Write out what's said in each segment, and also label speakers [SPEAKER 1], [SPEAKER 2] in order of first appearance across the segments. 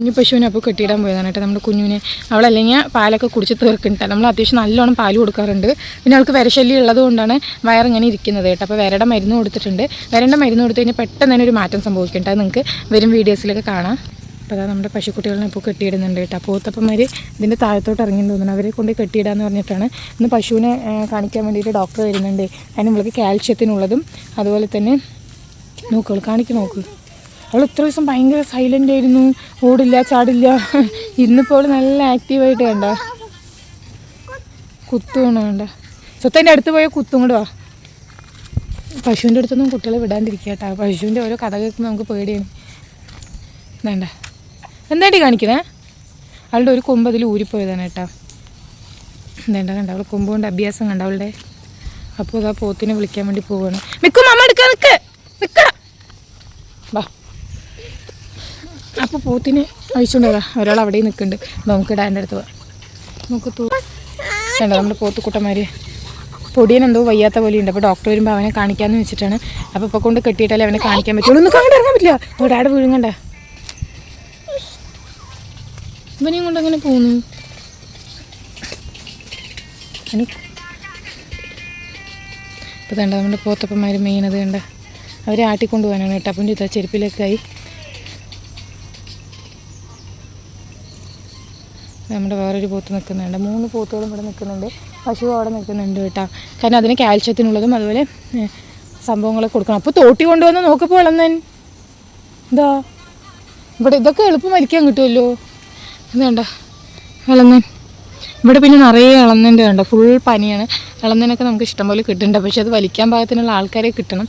[SPEAKER 1] കുഞ്ഞു പശുവിനെ അപ്പോൾ കെട്ടിയിടാൻ പോയതാണ് കേട്ടോ. നമ്മുടെ കുഞ്ഞുവിനെ അവളല്ലെങ്കിൽ പാലൊക്കെ കുടിച്ച് തീർക്കുന്നുണ്ട് നമ്മൾ അത്യാവശ്യം നല്ലോണം പാൽ കൊടുക്കാറുണ്ട്. പിന്നെ അവൾക്ക് വിരശല്യം ഉള്ളത് കൊണ്ടാണ് വയറിങ്ങനെ ഇരിക്കുന്നത് കേട്ടോ. അപ്പോൾ വിരയുടെ മരുന്ന് കൊടുത്തിട്ടുണ്ട്. വിരയുടെ മരുന്ന് കൊടുത്തു കഴിഞ്ഞാൽ പെട്ടെന്ന് തന്നെ ഒരു മാറ്റം സംഭവിക്കുന്നുണ്ട് അത് നിങ്ങൾക്ക് വരും വീഡിയോസിലൊക്കെ കാണാം. അപ്പോൾ അതാ നമ്മുടെ പശുക്കുട്ടികളെ ഇപ്പോൾ കെട്ടിയിടുന്നുണ്ട് കേട്ടോ. അപ്പോൾ ഊത്തപ്പന്മാർ ഇതിന്റെ താഴത്തോട്ട് ഇറങ്ങി തോന്നുന്നു. അവരെ കൊണ്ട് കെട്ടിയിടാന്ന് പറഞ്ഞിട്ടാണ് ഇന്ന് പശുവിനെ കാണിക്കാൻ വേണ്ടിയിട്ട് ഡോക്ടർ വരുന്നുണ്ട്. അതിന് നമ്മൾക്ക് കാൽഷ്യത്തിനുള്ളതും അതുപോലെ തന്നെ നോക്കുകൾ കാണിക്കും നോക്ക്. അവൾ ഇത്ര ദിവസം ഭയങ്കര സൈലന്റ് ആയിരുന്നു. ഓടില്ല ചാടില്ല. ഇന്നിപ്പോൾ അവൾ നല്ല ആക്റ്റീവായിട്ട് കണ്ട. കുത്തുവാണ് വേണ്ട. സ്വത്തന്റെ അടുത്ത് പോയ കുത്തും കൂടെ വാ. പശുവിന്റെ അടുത്തൊന്നും കുട്ടികളെ വിടാണ്ടിരിക്കുക കേട്ടോ. പശുവിന്റെ ഓരോ കഥ കേൾക്കുമ്പോൾ നമുക്ക് പേടിയാണ്. വേണ്ട. എന്താണ്ടി കാണിക്കണേ? അവളുടെ ഒരു കൊമ്പ് അതിൽ ഊരിപ്പോയതാണ് കേട്ടോ. വേണ്ട കണ്ട അവൾ കൊമ്പ് കൊണ്ട് അഭ്യാസം കണ്ട അവളുടെ. അപ്പോൾ ആ പോത്തിനെ വിളിക്കാൻ വേണ്ടി പോവുകയാണ് മിക്കും അമ്മ എടുക്കാൻ നിൽക്ക് നിൽക്കണം വാ. അപ്പോൾ പോത്തിനെ അഴിച്ചുകൊണ്ടുവരാം ഒരാൾ അവിടെ നിൽക്കുന്നുണ്ട്. നമുക്ക് ഡാന്റെ അടുത്ത് പോവാം. നമുക്ക് തൂ നമ്മുടെ പോത്തുക്കുട്ടന്മാർ പൊടിയൻ എന്തോ വയ്യാത്ത പോലെ ഉണ്ട് അപ്പോൾ ഡോക്ടർ വരുമ്പോൾ അവനെ കാണിക്കാമെന്ന് വെച്ചിട്ടാണ്. അപ്പോൾ ഇപ്പോൾ കൊണ്ട് കെട്ടിയിട്ടാലേ അവനെ കാണിക്കാൻ പറ്റുള്ളൂ. ഒന്ന് ഇറങ്ങാൻ പറ്റില്ല. അപ്പോൾ വിഴുങ്ങണ്ട ഇവനെയും കൊണ്ട് അങ്ങനെ പോകുന്നു? ഇപ്പോൾ വേണ്ട നമ്മുടെ പോത്തപ്പന്മാർ മെയിനത് കണ്ട? അവരെ ആട്ടിക്കൊണ്ട് പോകാനാണ് കേട്ടോ. അപ്പം ചെരുപ്പിലൊക്കെ ചെരുപ്പിലേക്കായി നമ്മുടെ വേറൊരു പോത്ത് നിൽക്കുന്നുണ്ട്. മൂന്ന് പോത്തുകളും ഇവിടെ നിൽക്കുന്നുണ്ട്. പശു അവിടെ നിൽക്കുന്നുണ്ട് കേട്ടോ. കാരണം അതിന് കാൽഷ്യത്തിനുള്ളതും അതുപോലെ സംഭവങ്ങളൊക്കെ കൊടുക്കണം. അപ്പോൾ തോട്ടി കൊണ്ടുവന്ന് നോക്കിപ്പോൾ ഇളന്നൻ എന്താ ഇവിടെ ഇതൊക്കെ എളുപ്പം വലിക്കാൻ കിട്ടുമല്ലോ. ഇതേണ്ട ഇളന്നൻ ഇവിടെ പിന്നെ നിറയെ ഇളന്നന്റെ കണ്ടോ? ഫുൾ പനിയാണ്. ഇളന്നനൊക്കെ നമുക്ക് ഇഷ്ടംപോലെ കിട്ടുന്നുണ്ട്. പക്ഷേ അത് വലിക്കാൻ പാകത്തിനുള്ള ആൾക്കാരെ കിട്ടണം.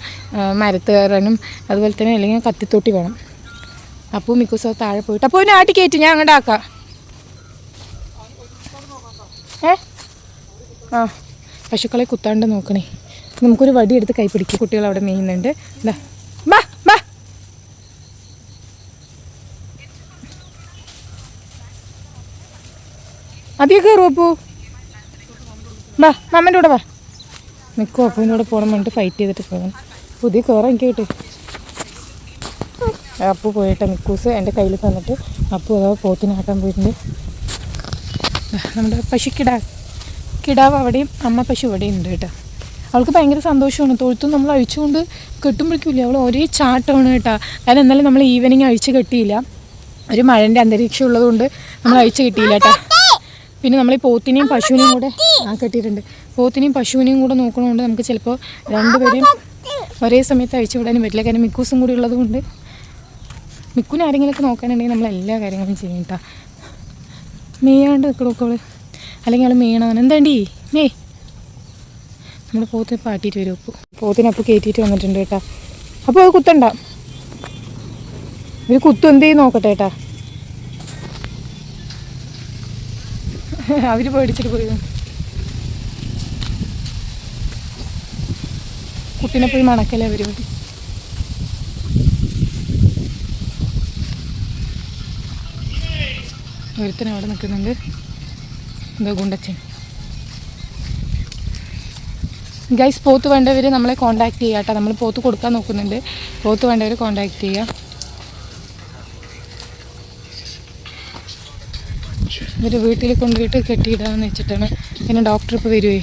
[SPEAKER 1] മരത്ത് കയറാനും അതുപോലെ തന്നെ അല്ലെങ്കിൽ കത്തിത്തൊട്ടി വേണം. അപ്പോൾ മിക്കൂസം താഴെ പോയിട്ട്. അപ്പോൾ ഒരു ആട്ടി കയറ്റി ഞാൻ അങ്ങോട്ട് ആക്കാം. ആ പശുക്കളെ കുത്താണ്ട് നോക്കണേ. നമുക്കൊരു വടി എടുത്ത് കൈ പിടിക്കും. കുട്ടികൾ അവിടെ മേയുന്നുണ്ട്. ഇതാ ബാ ബാ. അധികം കൂടെ വാ. നിൽക്കും അപ്പൂന്റെ കൂടെ പോകണം വേണ്ടി ഫൈറ്റ് ചെയ്തിട്ട് പോകണം പുതിയ കയറാൻ എനിക്ക് കിട്ടും. അപ്പു പോയിട്ട് മിക്കൂസ് എന്റെ കയ്യിൽ തന്നിട്ട് അപ്പു അതാ പോത്തിനാട്ടാൻ പോയിട്ടുണ്ട്. നമ്മുടെ പശുക്കിടാ. കിടാവ് അവിടെയും അമ്മ പശു അവിടെയും ഉണ്ട് കേട്ടോ. അവൾക്ക് ഭയങ്കര സന്തോഷമാണ്. തൊഴുത്തും നമ്മൾ അഴിച്ചുകൊണ്ട് കെട്ടുമ്പോഴേക്കില്ല അവൾ ഒരേ ചാട്ടമാണ് കേട്ടോ. കാരണം എന്നാലും നമ്മൾ ഈവനിങ് അഴിച്ച് കെട്ടിയില്ല. ഒരു മഴന്റെ അന്തരീക്ഷം ഉള്ളതുകൊണ്ട് നമ്മൾ അഴിച്ച് കെട്ടിയില്ല കേട്ടോ. പിന്നെ നമ്മൾ ഈ പോത്തിനെയും പശുവിനെയും കൂടെ ആ കെട്ടിയിട്ടുണ്ട്. പോത്തിനെയും പശുവിനെയും കൂടെ നോക്കണതുകൊണ്ട് നമുക്ക് ചിലപ്പോൾ രണ്ടുപേരും ഒരേ സമയത്ത് അഴിച്ചു വിടാനും പറ്റില്ല. കാരണം മിക്കൂസും കൂടി ഉള്ളതുകൊണ്ട് കൊണ്ട് മിക്കുനെ ആരെങ്കിലുമൊക്കെ നോക്കാനുണ്ടെങ്കിൽ നമ്മൾ എല്ലാ കാര്യങ്ങളും ചെയ്യും കേട്ടോ. മെയ്യാണ്ട് നിൽക്കണമൊക്കെ അവൾ അല്ലെങ്കിൽ അവൾ മീണാണ് എന്താണ്ടി? മേ. നമ്മൾ പോത്തിനെ പാട്ടിയിട്ട് വരും ഉപ്പ് പോത്തിനെ അപ്പോൾ കയറ്റിയിട്ട് വന്നിട്ടുണ്ട് കേട്ടാ. അപ്പോൾ അത് കുത്തണ്ട. ഒരു കുത്തു എന്ത് ചെയ്യും നോക്കട്ടെ കേട്ടാ. അവർ പേടിച്ചിട്ട് പോയി. കുട്ടിനെ പോയി മണക്കല്ലേ അവർ ഒരുത്തനവിടെ നിൽക്കുന്നുണ്ട്. എന്താ ഗുണ്ടച്ചൻ. ഗൈസ് പോത്ത് വേണ്ടവർ നമ്മളെ കോൺടാക്ട് ചെയ്യുക കേട്ടോ. നമ്മൾ പോത്ത് കൊടുക്കാൻ നോക്കുന്നുണ്ട്. പോത്ത് വേണ്ടവർ കോൺടാക്ട് ചെയ്യുക ഇവർ വീട്ടിൽ കൊണ്ടുപോയിട്ട് കെട്ടിയിടാന്ന് വെച്ചിട്ടാണ്. പിന്നെ ഡോക്ടർ ഇപ്പോൾ വരുവേ.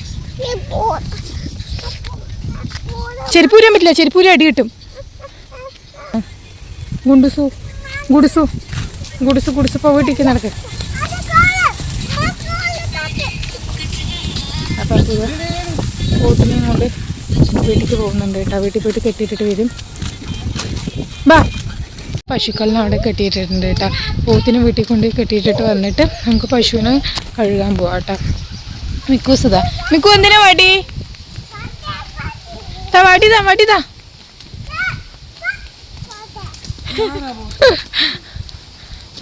[SPEAKER 1] ചെരുപ്പൂരാൻ പറ്റില്ല. ചെരുപ്പൂരി അടി കിട്ടും. ഗുണ്ടുസു. ഗുഡുസു. ഗുഡുസു ഗുഡുസു ഇപ്പോൾ വീട്ടിലേക്ക് നടക്ക്. അത് പോത്തിനെയും കൊണ്ട് വീട്ടിലേക്ക് പോകുന്നുണ്ട് കേട്ടോ. വീട്ടിൽ പോയിട്ട് കെട്ടിയിട്ടിട്ട് വരും. ബാ. പശുക്കളിനെ അവിടെ കെട്ടിയിട്ടിട്ടുണ്ട് കേട്ടോ. പോത്തിനെ വീട്ടിൽ കൊണ്ട് കെട്ടിയിട്ടിട്ട് വന്നിട്ട് നമുക്ക് പശുവിനെ കഴുകാൻ പോവാം കേട്ടോ. മിക്കു മിക്കൂസതാ മിക്കു എന്തിനാ വടി? വടിതാ വടിതാ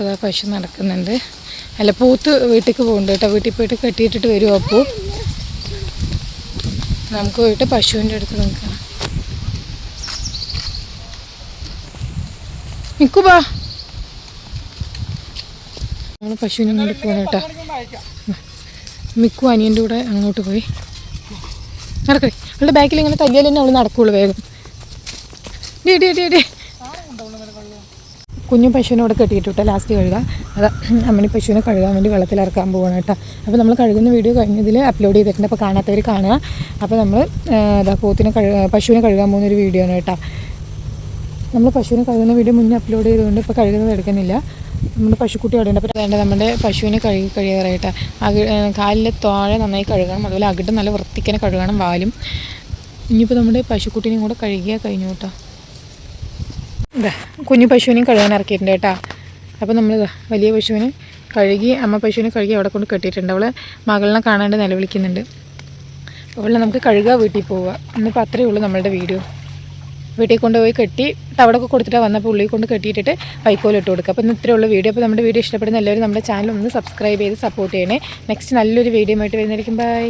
[SPEAKER 1] അതാ പശു നടക്കുന്നുണ്ട്. അല്ല പോത്ത് വീട്ടിലേക്ക് പോകുന്നുണ്ട് കേട്ടോ. വീട്ടിൽ പോയിട്ട് കെട്ടിയിട്ടിട്ട് വരും അപ്പോൾ നമുക്ക് പോയിട്ട് പശുവിന്റെ അടുത്ത് നോക്കാം. നിൽക്കുവാ ഞങ്ങൾ പശുവിനെ കൊണ്ട് പോകണം കേട്ടോ. മിക്കു അനിയന്റെ കൂടെ അങ്ങോട്ട് പോയി. നടക്കേ. അവളുടെ ബാക്കിൽ ഇങ്ങനെ തല്ലിയാൽ തന്നെ അവൾ നടക്കുള്ളൂ വേഗം. ഡേ ഡേ ഡേ ഡേ. കുഞ്ഞു പശുവിനെ ഇവിടെ കെട്ടിയിട്ട് ലാസ്റ്റ് കഴുകുക അത് അമ്മണി പശുവിനെ കഴുകാൻ വേണ്ടി വെള്ളത്തിൽ ഇറക്കാൻ പോകണം കേട്ടോ. അപ്പോൾ നമ്മൾ കഴുകുന്ന വീഡിയോ കഴിഞ്ഞതിൽ അപ്ലോഡ് ചെയ്തിട്ടുണ്ട്. അപ്പോൾ കാണാത്തവർ കാണുക. അപ്പോൾ നമ്മൾ ഇതാ പോത്തിനെ കഴുക പശുവിനെ കഴുകാൻ പോകുന്ന ഒരു വീഡിയോ ആണ് കേട്ടോ. നമ്മൾ പശുവിനെ കഴുകുന്ന വീഡിയോ മുന്നേ അപ്ലോഡ് ചെയ്തുകൊണ്ട് ഇപ്പോൾ കഴുകുന്നത് എടുക്കുന്നില്ല. നമ്മുടെ പശുക്കുട്ടി അവിടെ ഉണ്ട്. അപ്പോൾ വേണ്ട നമ്മുടെ പശുവിനെ കഴുകി കഴിയാറായിട്ട് അകി കാലിലെ താഴെ നന്നായി കഴുകണം. അതുപോലെ അകിട്ട് നല്ല വൃത്തിക്കനെ കഴുകണം വാലും. ഇനിയിപ്പോൾ നമ്മുടെ പശുക്കുട്ടീനെയും കൂടെ കഴുകിയാൽ കഴിഞ്ഞു കേട്ടോ. ഇതാ കുഞ്ഞു പശുവിനെയും കഴുകാൻ ഇറക്കിയിട്ടുണ്ട് കേട്ടോ. അപ്പോൾ നമ്മൾ വലിയ പശുവിനെ കഴുകി അമ്മ പശുവിനെ കഴുകി അവിടെ കൊണ്ട് കെട്ടിയിട്ടുണ്ട്. അവൾ മകളിനെ കാണാണ്ട് നിലവിളിക്കുന്നുണ്ട്. അവളെ നമുക്ക് കഴുകുക വീട്ടിൽ പോവുക. ഇന്നിപ്പോൾ അത്രയേ ഉള്ളൂ നമ്മളുടെ വീഡിയോ. വീട്ടിൽ കൊണ്ടുപോയി കെട്ടി തവടൊക്കെ കൊടുത്തിട്ട് വന്നപ്പോൾ ഉള്ളിൽ കൊണ്ട് കെട്ടിയിട്ടിട്ട് വൈക്കോലിട്ട് കൊടുക്കുക. അപ്പോൾ ഇന്ന് ഇത്രയുള്ള വീഡിയോ. അപ്പോൾ നമ്മുടെ വീഡിയോ ഇഷ്ടപ്പെടുന്ന എല്ലാവരും നമ്മുടെ ചാനൽ ഒന്ന് സബ്സ്ക്രൈബ് ചെയ്ത് സപ്പോർട്ട് ചെയ്യണേ. നെക്സ്റ്റ് നല്ലൊരു വീഡിയോ ആയിട്ട് വരുന്നതായിരിക്കും. ബൈ